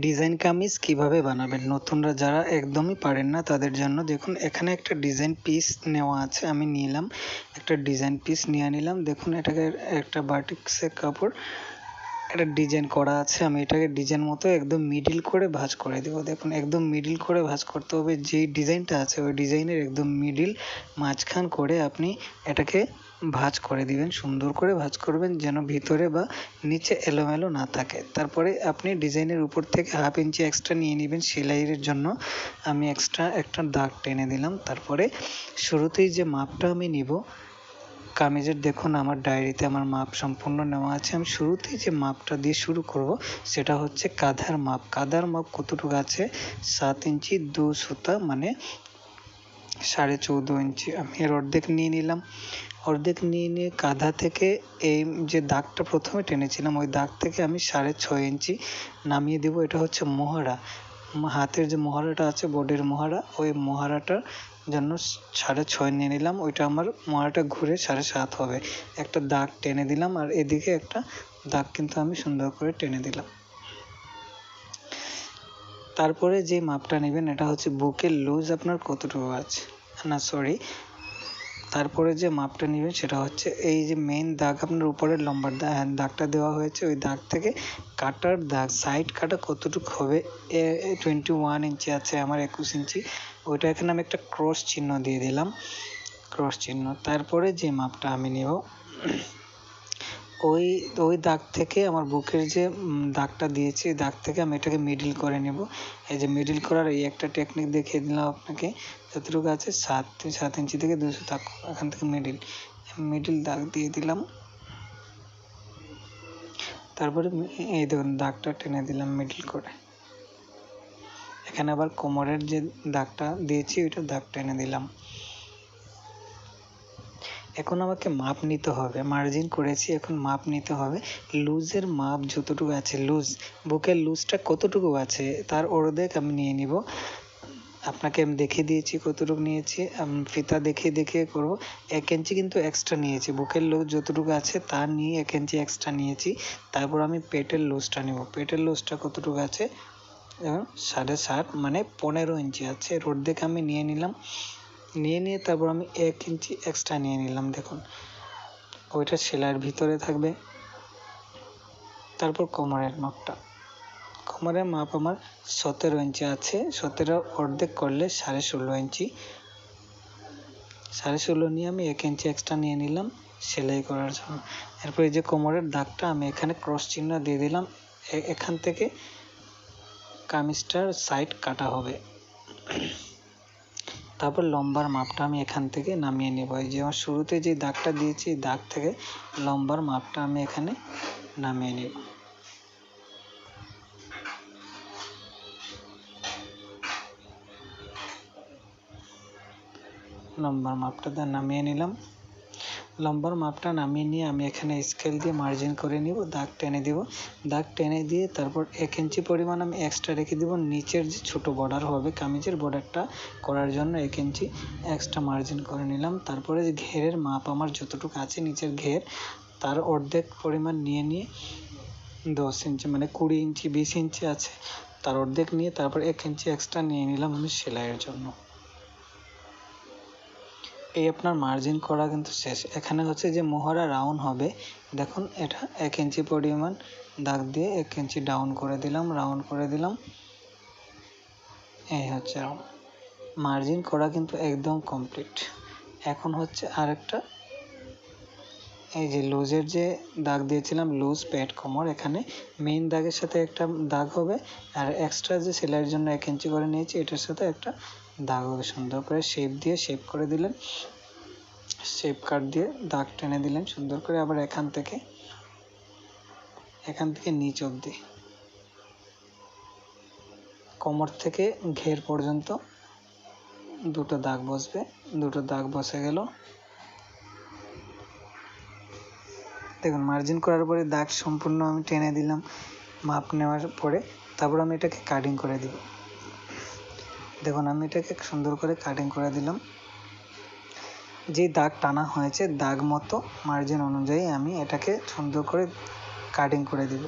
Design kameez কীভাবে বানাবেন? নতুনরা যারা একদমই পারেন না, তাদের জন্য দেখুন, এখানে একটা ডিজাইন পিস নেওয়া আছে, আমি নিলাম। একটা ডিজাইন পিস নিয়ে নিলাম। দেখুন, এটাকে একটা বাটিক্সের কাপড় একটা ডিজাইন করা আছে, আমি এটাকে ডিজাইন মতো একদম মিডিল করে ভাঁজ করে দেবো। দেখুন, একদম মিডিল করে ভাঁজ করতে হবে, যেই ডিজাইনটা আছে ওই ডিজাইনের একদম মিডিল মাঝখান করে আপনি এটাকে ভাঁজ করে দিবেন, সুন্দর করে ভাঁজ করবেন যেন ভিতরে বা নিচে এলোমেলো না থাকে। তারপরে আপনি ডিজাইনের উপর থেকে হাফ ইঞ্চি এক্সট্রা নিয়ে নেবেন সেলাইয়ের জন্য। আমি এক্সট্রা একটা দাগ টেনে দিলাম। তারপরে শুরুতেই যে মাপটা আমি নিব কামিজের, দেখুন আমার ডায়েরিতে আমার মাপ সম্পূর্ণ নেওয়া আছে। আমি শুরুতেই যে মাপটা দিয়ে শুরু করব, সেটা হচ্ছে কাঁধার মাপ। কাঁধার মাপ কতটুকু আছে? সাত ইঞ্চি দু সুতা মানে সাড়ে চৌদ্দ ইঞ্চি। আমি এর অর্ধেক নিয়ে নিলাম। অর্ধেক নিয়ে নিয়ে কাঁধা থেকে এই যে দাগটা প্রথমে টেনেছিলাম, ওই দাগ থেকে আমি সাড়ে ছয় ইঞ্চি নামিয়ে দেবো। এটা হচ্ছে মহারা। হাতের যে মহারাটা আছে, বোর্ডের মহারা, ওই মহারাটার জন্য সাড়ে ছয় নিয়ে নিলাম। ওইটা আমার মহারাটা ঘুরে সাড়ে সাত হবে। একটা দাগ টেনে দিলাম আর এদিকে একটা দাগ কিন্তু আমি সুন্দর করে টেনে দিলাম। তারপরে যে মাপটা নেবেন, এটা হচ্ছে বুকের লুজ আপনার কতটুকু আছে? না সরি তারপরে যে মাপটা নেবেন সেটা হচ্ছে এই যে মেন দাগ আপনার উপরের লম্বা দাগটা দেওয়া হয়েছে, ওই দাগ থেকে কাটার দাগ সাইড কাটা কতটুকু হবে? টোয়েন্টি ওয়ান ইঞ্চি আছে আমার একুশ ইঞ্চি ওইটা এখানে আমি একটা ক্রস চিহ্ন দিয়ে দিলাম। ক্রস চিহ্ন। তারপরে যে মাপটা আমি নেব ওই ওই দাগ থেকে আমার বুকের যে দাগটা দিয়েছি, ওই দাগ থেকে আমি এটাকে মিডিল করে নেব। এই যে মিডিল করার এই একটা টেকনিক দেখিয়ে দিলাম আপনাকে। যতটুকু আছে সাত সাত ইঞ্চি থেকে দুশো দাগ এখান থেকে মিডিল মিডিল দাগ দিয়ে দিলাম। তারপরে এই দেখুন, দাগটা টেনে দিলাম মিডিল করে। এখানে আবার কোমরের যে দাগটা দিয়েছি, ওইটা দাগ টেনে দিলাম। এখন আমাকে মাপ নিতে হবে মার্জিন করেছি, এখন মাপ নিতে হবে। লুজের মাপ যতটুকু আছে লুজ বুকের লুজটা কতটুকু আছে, তার অর্ধেক আমি নিয়ে নিব। আপনাকে আমি দেখিয়ে দিয়েছি কতটুকু নিয়েছি, আমি ফিতা দেখে দেখে করব। এক ইঞ্চি কিন্তু এক্সট্রা নিয়েছি, বুকের লুজ যতটুকু আছে তার নিয়ে এক ইঞ্চি এক্সট্রা নিয়েছি। তারপর আমি পেটের লুজটা নেব। পেটের লুজটা কতটুকু আছে? সাড়ে সাত মানে পনেরো ইঞ্চি আছে। রোড দেখে আমি নিয়ে নিলাম। নিয়ে নিয়ে তারপর আমি এক ইঞ্চি এক্সট্রা নিয়ে নিলাম, দেখুন। ওইটা সেলাইয়ের ভিতরে থাকবে। তারপর কোমরের মাপটা কোমরের মাপ আমার সতেরো ইঞ্চি আছে। সতেরো অর্ধেক করলে সাড়ে ষোলো ইঞ্চি সাড়ে ষোলো নিয়ে আমি এক ইঞ্চি এক্সট্রা নিয়ে নিলাম সেলাই করার জন্য। এরপর এই যে কোমরের দাগটা, আমি এখানে ক্রস চিহ্ন দিয়ে দিলাম। এখান থেকে কামিজটার সাইড কাটা হবে। তারপর লম্বার মাপটা আমি এখান থেকে নামিয়ে নেব। এই যে আমার শুরুতে যে দাগটা দিয়েছি দাগ থেকে লম্বার মাপটা আমি এখানে নামিয়ে নেব। লম্বার মাপটা নামিয়ে নিলাম। লম্বার মাপটা নামিয়ে নিয়ে আমি এখানে স্কেল দিয়ে মার্জিন করে নিব, দাগ টেনে দিব। দাগ টেনে দিয়ে তারপর এক ইঞ্চি পরিমাণ আমি এক্সট্রা রেখে দিব। নিচের যে ছোট বর্ডার হবে, কামিজের বর্ডারটা করার জন্য এক ইঞ্চি এক্সট্রা মার্জিন করে নিলাম। তারপরে যে ঘেরের মাপ আমার যতটুকু আছে নিচের ঘের, তার অর্ধেক পরিমাণ নিয়ে নিয়ে দশ ইঞ্চি মানে কুড়ি ইঞ্চি বিশ ইঞ্চি আছে, তার অর্ধেক নিয়ে তারপর এক ইঞ্চি এক্সট্রা নিয়ে নিলাম আমি সেলাইয়ের জন্য। এই আপনার মার্জিন করা কিন্তু শেষ। এখানে হচ্ছে যে মোহরা রাউন্ড হবে। দেখুন, এটা এক ইঞ্চি পরিমাণ দাগ দিয়ে এক ইঞ্চি ডাউন করে দিলাম রাউন্ড করে দিলাম। এই হচ্ছে মার্জিন করা কিন্তু একদম কমপ্লিট এখন হচ্ছে আরেকটা। এই যে লুজের যে দাগ দিয়েছিলাম লুজ পেট কোমর এখানে মেইন দাগের সাথে একটা দাগ হবে। আর এক্সট্রা যে সেলাইয়ের জন্য এক ইঞ্চি করে নিয়েছি, এটার সাথে একটা দাগ হবে সুন্দর করে শেপ দিয়ে শেপ করে দিলেন। শেপ কাট দিয়ে দাগ টেনে দিলেন সুন্দর করে। আবার এখান থেকে এখান থেকে নিচ অবধি, কোমর থেকে ঘের পর্যন্ত দুটো দাগ বসবে। দুটো দাগ বসে গেল। দেখুন মার্জিন করার পরে দাগ সম্পূর্ণ আমি টেনে দিলাম, মাপ নেওয়ার পরে তারপর আমি এটাকে কাটিং করে দিব। দেখুন, আমি এটাকে সুন্দর করে কাটিং করে দিলাম। যে দাগ টানা হয়েছে, দাগ মতো মার্জিন অনুযায়ী আমি এটাকে সুন্দর করে কাটিং করে দিব।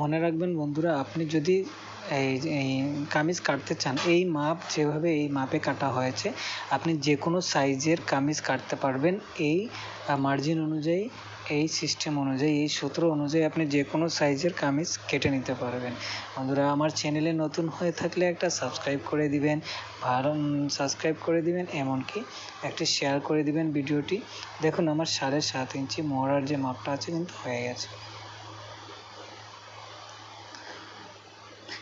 মনে রাখবেন বন্ধুরা, আপনি যদি এই এই কামিজ কাটতে চান, এই মাপ যেভাবে এই মাপে কাটা হয়েছে, আপনি যে কোনো সাইজের কামিজ কাটতে পারবেন। এই মার্জিন অনুযায়ী, এই সিস্টেম অনুযায়ী, এই সূত্র অনুযায়ী আপনি যে কোনো সাইজের কামিজ কেটে নিতে পারবেন। বন্ধুরা, আমার চ্যানেলে নতুন হয়ে থাকলে একটা সাবস্ক্রাইব করে দিবেন ভালো সাবস্ক্রাইব করে দিবেন, এমনকি একটি শেয়ার করে দিবেন ভিডিওটি দেখুন, আমার সাড়ে সাত ইঞ্চি মহড়ার যে মাপটা আছে, কিন্তু হয়ে গেছে।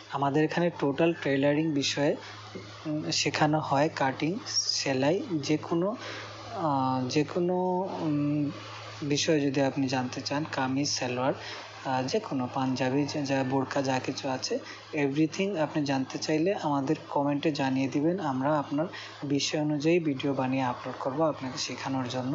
আমাদের এখানে টোটাল টেলারিং বিষয়ে শেখানো হয় কাটিং সেলাই যে কোনো যে কোনো বিষয়ে যদি আপনি জানতে চান, কামিজ, সালোয়ার যে কোনো পাঞ্জাবি, যা বোরকা, যা কিছু আছে এভরিথিং আপনি জানতে চাইলে আমাদের কমেন্টে জানিয়ে দিবেন, আমরা আপনার বিষয় অনুযায়ী ভিডিও বানিয়ে আপলোড করব আপনাকে শেখানোর জন্য।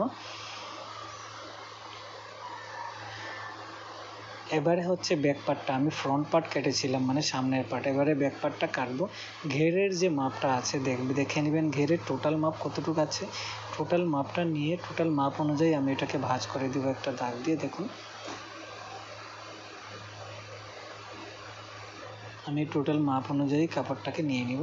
এবারে হচ্ছে ব্যাক পার্টটা আমি ফ্রন্ট পার্ট কেটেছিলাম মানে সামনের পার্ট এবারে ব্যাক পার্টটা কাটবো। ঘেরের যে মাপটা আছে, দেখবে, দেখে নেবেন ঘেরের টোটাল মাপ কতটুকু আছে। টোটাল মাপটা নিয়ে টোটাল মাপ অনুযায়ী আমি এটাকে ভাঁজ করে দেবো একটা দাগ দিয়ে, দেখুন। আমি টোটাল মাপ অনুযায়ী কাপড়টাকে নিয়ে নিব।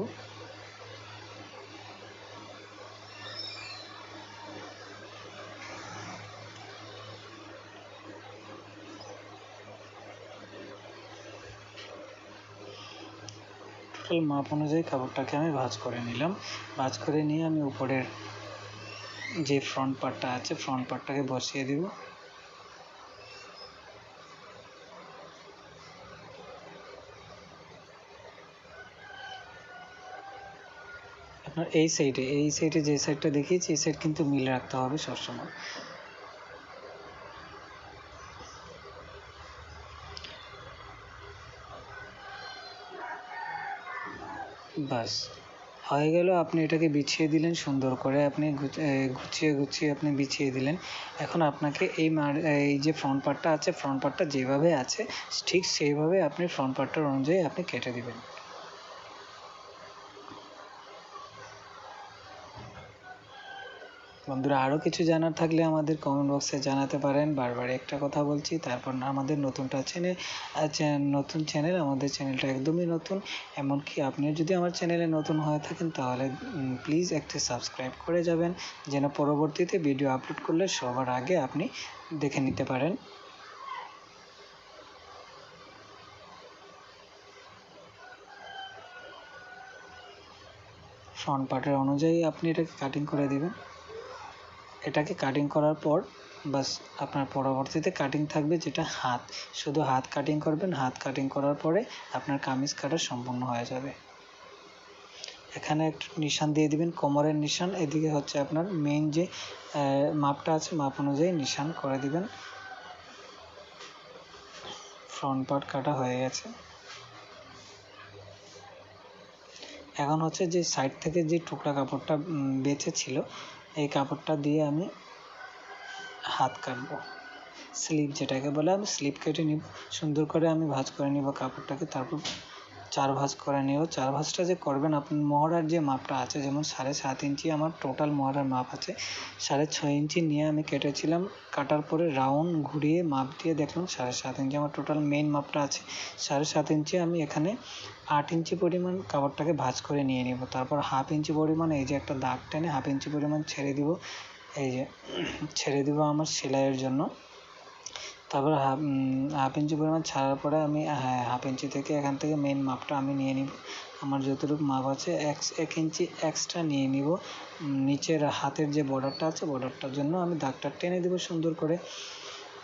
টোটাল মাপ অনুযায়ী কাপড়টাকে আমি ভাঁজ করে নিলাম। ভাঁজ করে নিয়ে আমি উপরের যে ফ্রন্ট পার্টটা আছে ফ্রন্ট পার্টটাকে বসিয়ে দিব। আপনার এই সাইডে এই সাইডে যে সাইডটা দেখিয়েছি, এই সাইড কিন্তু মিল রাখতে হবে সবসময়। বাস, হয়ে গেল আপনি এটাকে বিছিয়ে দিলেন সুন্দর করে। আপনি গুছিয়ে গুছিয়ে আপনি বিছিয়ে দিলেন। এখন আপনাকে এই মার এই যে ফ্রন্ট পার্টটা আছে ফ্রন্ট পার্টটা যেভাবে আছে, ঠিক সেইভাবে আপনি ফ্রন্ট পার্টটার অনুযায়ী আপনি কেটে দিবেন। বন্ধুরা আরও কিছু জানার থাকলে আমাদের কমেন্ট বক্সে জানাতে পারেন। বারবার একটা কথা বলছি, তারপর আমাদের নতুনটা চ্যানেল নতুন চ্যানেল আমাদের চ্যানেলটা একদমই নতুন। এমনকি আপনি যদি আমার চ্যানেলে নতুন হয়ে থাকেন, তাহলে প্লিজ একটি সাবস্ক্রাইব করে যাবেন, যেন পরবর্তীতে ভিডিও আপলোড করলে সবার আগে আপনি দেখে নিতে পারেন। ফ্রন্ট পার্টের অনুযায়ী আপনি এটাকে কাটিং করে দিবেন। এটাকে কাটিং করার পর বাস আপনার পরবর্তীতে কাটিং থাকবে যেটা হাত। শুধু হাত কাটিং করবেন, হাত কাটিং করার পরে আপনার কামিজ কাটা সম্পূর্ণ হয়ে যাবে। এখানে একটা নিশান দিয়ে দিবেন, কোমরের নিশান। এদিকে হচ্ছে আপনার মেইন যে মাপটা আছে, মাপ অনুযায়ী নিশান করে দিবেন। ফ্রন্ট পার্ট কাটা হয়ে গেছে। এখন হচ্ছে যে সাইড থেকে যে টুকরা কাপড়টা বেঁচে ছিল এই কাপড়টা দিয়ে আমি হাত কাটবো। স্লিপ যেটাকে বলে আমি স্লিপ কেটে নিব। সুন্দর করে আমি ভাঁজ করে নিব কাপড়টাকে, তারপর চার ভাঁজ করে নিব চার ভাঁজটা যে করবেন, আপনি মহড়ার যে মাপটা আছে, যেমন সাড়ে সাত ইঞ্চি আমার টোটাল মহড়ার মাপ আছে। সাড়ে ছয় ইঞ্চি নিয়ে আমি কেটেছিলাম, কাটার পরে রাউন্ড ঘুরিয়ে মাপ দিয়ে দেখলাম সাড়ে সাত ইঞ্চি আমার টোটাল মেইন মাপটা আছে। সাড়ে সাত ইঞ্চি আমি এখানে আট ইঞ্চি পরিমাণ কাপড়টাকে ভাঁজ করে নিয়ে নিব। তারপর হাফ ইঞ্চি পরিমাণ এই যে একটা দাগ টেনে হাফ ইঞ্চি পরিমাণ ছেড়ে দিব। এই যে, ছেড়ে দিব আমার সেলাইয়ের জন্য। তারপর হাফ হাফ ইঞ্চি পরিমাণ ছাড়ার পরে আমি হ্যাঁ হাফ ইঞ্চি থেকে এখান থেকে মেন মাপটা আমি নিয়ে নিব। আমার যতটুকু মাপ আছে, এক এক ইঞ্চি এক্সট্রা নিয়ে নিব। নিচের হাতের যে বর্ডারটা আছে বর্ডারটার জন্য আমি দাগটা টেনে দেবো সুন্দর করে।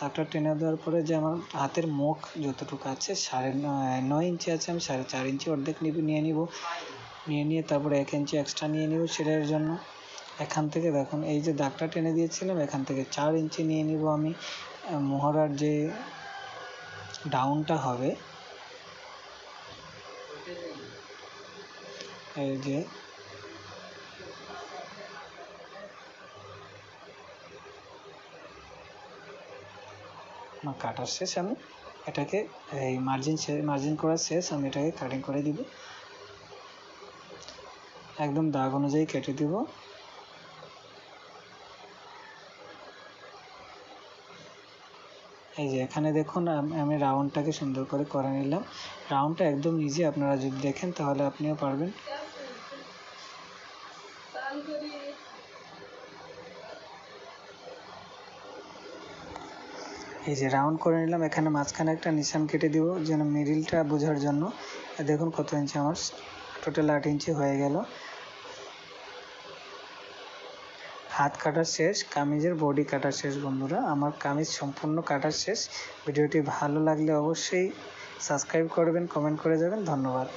দাগটা টেনে দেওয়ার পরে যে আমার হাতের মুখ যতটুকু আছে, সাড়ে নয় ইঞ্চি আছে, আমি সাড়ে চার ইঞ্চি অর্ধেক নিয়ে নিব। নিয়ে নিয়ে তারপরে এক ইঞ্চি এক্সট্রা নিয়ে নিব সেটার জন্য। এখান থেকে দেখুন, এই যে দাগটা টেনে দিয়েছিলাম, এখান থেকে চার ইঞ্চি নিয়ে নিব আমি। মহড়ার যে ডাউনটা হবে, এই যে কাটার শেষ আমি, এটাকে এই মার্জিন মার্জিন করার শেষ, আমি এটাকে কাটিং করে দিব। একদম দাগ অনুযায়ী কেটে দিব। এই যে এখানে দেখুন, আম- রাউন্ডটাকে সুন্দর করে করে নিলাম। রাউন্ডটা একদম ইজি আপনারা যদি দেখেন তাহলে আপনিও পারবেন। এই যে রাউন্ড করে নিলাম, এখানে মাঝখানে একটা নিশান কেটে দিব, যেন মিডিলটা বোঝার জন্য। দেখুন কত ইঞ্চি আমার টোটাল আট ইঞ্চি হয়ে গেল। হাত কাটা শেষ, কামিজের বডি কাটা শেষ বন্ধুরা। আমার কামিজ সম্পূর্ণ কাটা শেষ। ভিডিওটি ভালো লাগলে অবশ্যই সাবস্ক্রাইব করবেন কমেন্ট করে যাবেন। ধন্যবাদ।